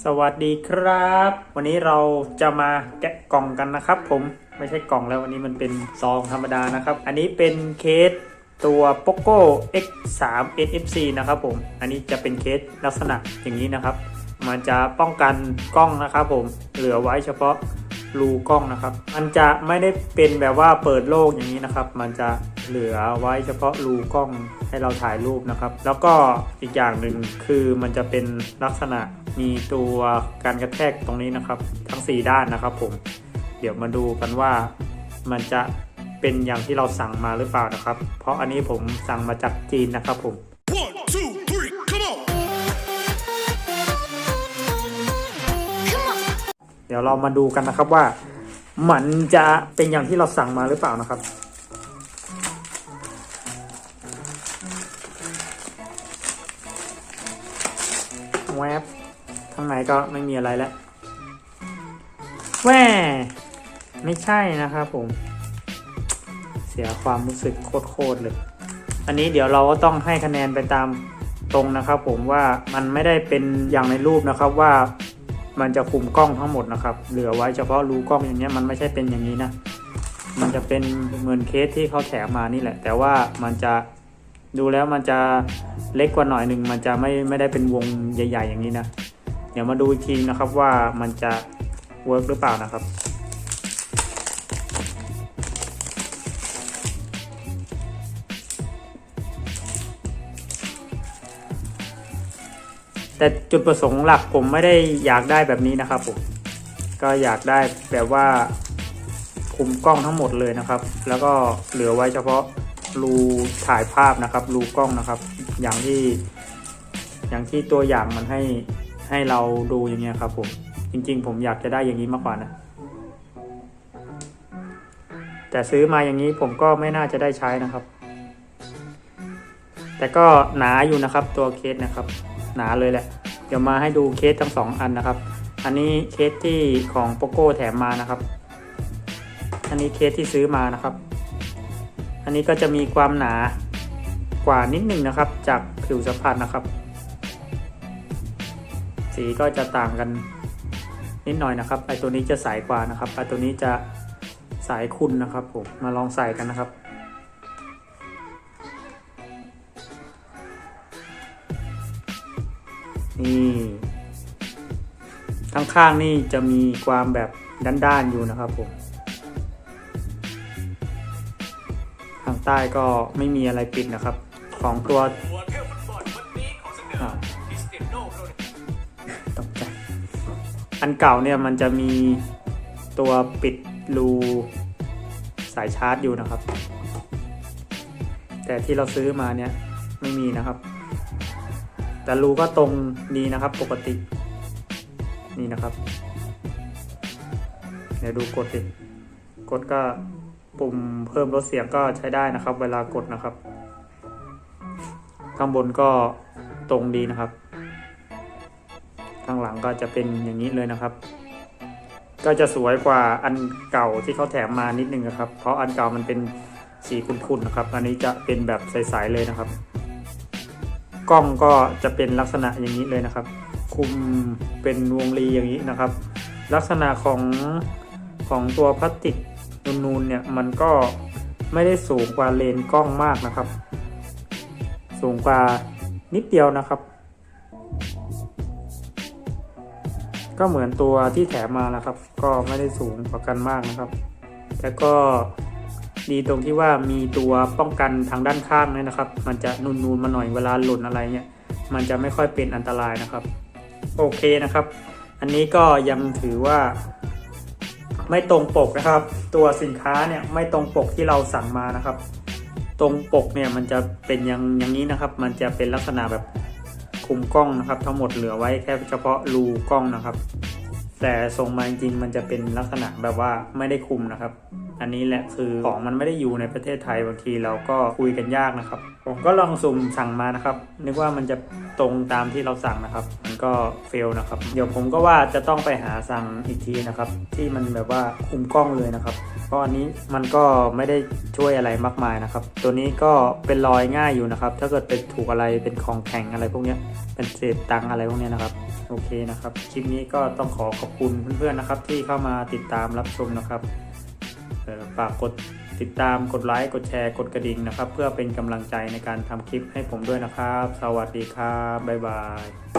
สวัสดีครับ วันนี้เราจะมาแกะกล่องกันนะครับ ผมไม่ใช่กล่องแล้ววันนี้มันเป็นซองธรรมดานะครับ อันนี้เป็นเคสตัว POCO X3 NFC นะครับผม อันนี้จะเป็นเคสลักษณะอย่างนี้นะครับ มันจะป้องกันกล้องนะครับผมเหลือไว้เฉพาะ รูกล้องนะครับ มันจะไม่ได้เป็นแบบว่าเปิดโลกอย่างนี้นะครับ มันจะเหลือไว้เฉพาะรูกล้องให้เราถ่ายรูปนะครับ แล้วก็อีกอย่างหนึ่งคือมันจะเป็นลักษณะมีตัวการกระแทกตรงนี้นะครับ ทั้ง 4 ด้านนะครับผม เดี๋ยวมาดูกันว่ามันจะเป็นอย่างที่เราสั่งมาหรือเปล่านะครับ เพราะอันนี้ผมสั่งมาจากจีนนะครับผม ดี๋ยวเรามาดูกันนะครับว่ามันจะเป็นอย่างที่เราสั่งมาหรือเปล่านะครับ แวบข้างในก็ไม่มีอะไรแล้วแหว่ไม่ใช่นะครับผม เสียความรู้สึกโคตรเลย อันนี้เดี๋ยวเราก็ต้องให้คะแนนไปตามตรงนะครับผมว่ามันไม่ได้เป็นอย่างในรูปนะครับว่า มันจะคุมกล้องทั้งหมดนะครับ เหลือไว้เฉพาะรูกล้องอย่างเงี้ยมันไม่ใช่เป็นอย่างนี้นะ มันจะเป็นเหมือนเคสที่เขาแถมมานี่แหละ แต่ว่ามันจะดูแล้วมันจะเล็กกว่าหน่อยหนึ่งมันจะไม่ไม่ได้เป็นวงใหญ่ ๆ อย่างนี้นะ เดี๋ยวมาดูอีกทีนะครับว่ามันจะเวิร์กหรือเปล่านะครับ แต่จุดประสงค์หลักผมไม่ได้อยากได้แบบนี้นะครับผมก็อยากได้แบบว่าคุมกล้องทั้งหมดเลยนะครับ แล้วก็เหลือไว้เฉพาะรูถ่ายภาพนะครับรูกล้องนะครับ อย่างที่ อย่างที่ตัวอย่างมันให้ให้เราดูอย่างเงี้ยครับผมจริง ๆ ผมอยากจะได้อย่างนี้มากกว่านะแต่ซื้อมาอย่างนี้ผมก็ไม่น่าจะได้ใช้นะครับ แต่ก็หนาอยู่นะครับตัวเคสนะครับ หนาเลยแหละ เดี๋ยวมาให้ดูเคสทั้งสองอันนะครับ อันนี้เคสที่ของโปโก้แถมมานะครับ อันนี้เคสที่ซื้อมานะครับ อันนี้ก็จะมีความหนากว่านิดหนึ่งนะครับ จากผิวสัมผัสนะครับ สีก็จะต่างกันนิดหน่อยนะครับไอตัวนี้จะใสกว่านะครับไอตัวนี้จะสายคุณนะครับผมมาลองใส่กันนะครับ นี่ข้างๆนี่จะมีความแบบด้านๆอยู่นะครับผมทางใต้ก็ไม่มีอะไรปิดนะครับ ของตัวอ้าวตกใจอันเก่าเนี่ยมันจะมีตัวปิดรูสายชาร์จอยู่นะครับ แต่ที่เราซื้อมาเนี่ยไม่มีนะครับ แต่รูก็ตรงดีนะครับปกติ นี่นะครับ เดี๋ยวดูกดดิกดก็ปุ่มเพิ่มลดเสียงก็ใช้ได้นะครับ เวลากดนะครับ ข้างบนก็ตรงดีนะครับ ข้างหลังก็จะเป็นอย่างนี้เลยนะครับ ก็จะสวยกว่าอันเก่าที่เขาแถมมานิดนึงนะครับ เพราะอันเก่ามันเป็นสีขุ่นๆนะครับ อันนี้จะเป็นแบบใสๆเลยนะครับ กล้องก็จะเป็นลักษณะอย่างนี้เลยนะครับ คุมเป็นวงรีอย่างนี้นะครับ ลักษณะของของตัวพลาสติกนูนๆเนี่ยมันก็ไม่ได้สูงกว่าเลนกล้องมากนะครับ สูงกว่านิดเดียวนะครับ ก็เหมือนตัวที่แถมมานะครับ ก็ไม่ได้สูงกว่ากันมากนะครับแต่ก็ ดีตรงที่ว่ามีตัวป้องกันทางด้านข้างเนี่ยนะครับ มันจะนูนๆมาหน่อยเวลาหล่นอะไรเนี่ยมันจะไม่ค่อยเป็นอันตรายนะครับ โอเคนะครับ อันนี้ก็ยังถือว่า ไม่ตรงปกนะครับ ตัวสินค้าเนี่ยไม่ตรงปกที่เราสั่งมานะครับ ตรงปกเนี่ยมันจะเป็นอย่างอย่างนี้นะครับ มันจะเป็นลักษณะแบบคุมกล้องนะครับ ทั้งหมดเหลือไว้แค่เฉพาะรูกล้องนะครับ แต่ส่งมาจริงๆมันจะเป็นลักษณะแบบว่าไม่ได้คุมนะครับ อันนี้แหละคือของมันไม่ได้อยู่ในประเทศไทยบางทีเราก็คุยกันยากนะครับ ผมก็ลองสุ่มสั่งมานะครับ นึกว่ามันจะตรงตามที่เราสั่งนะครับ มันก็เฟลนะครับ เดี๋ยวผมก็ว่าจะต้องไปหาสั่งอีกทีนะครับ ที่มันแบบว่าคุมกล้องเลยนะครับ เพราะอันนี้มันก็ไม่ได้ช่วยอะไรมากมายนะครับ ตัวนี้ก็เป็นรอยง่ายอยู่นะครับ ถ้าเกิดเป็นถูกอะไรเป็นของแข็งอะไรพวกนี้เป็นเศษตังอะไรพวกนี้นะครับโอเคนะครับ คลิปนี้ก็ต้องขอขอบคุณเพื่อนๆนะครับ ที่เข้ามาติดตามรับชมนะครับ ฝากกดติดตามกดไลค์กดแชร์กดกระดิ่งนะครับ เพื่อเป็นกำลังใจในการทำคลิปให้ผมด้วยนะครับ สวัสดีครับบ๊ายบาย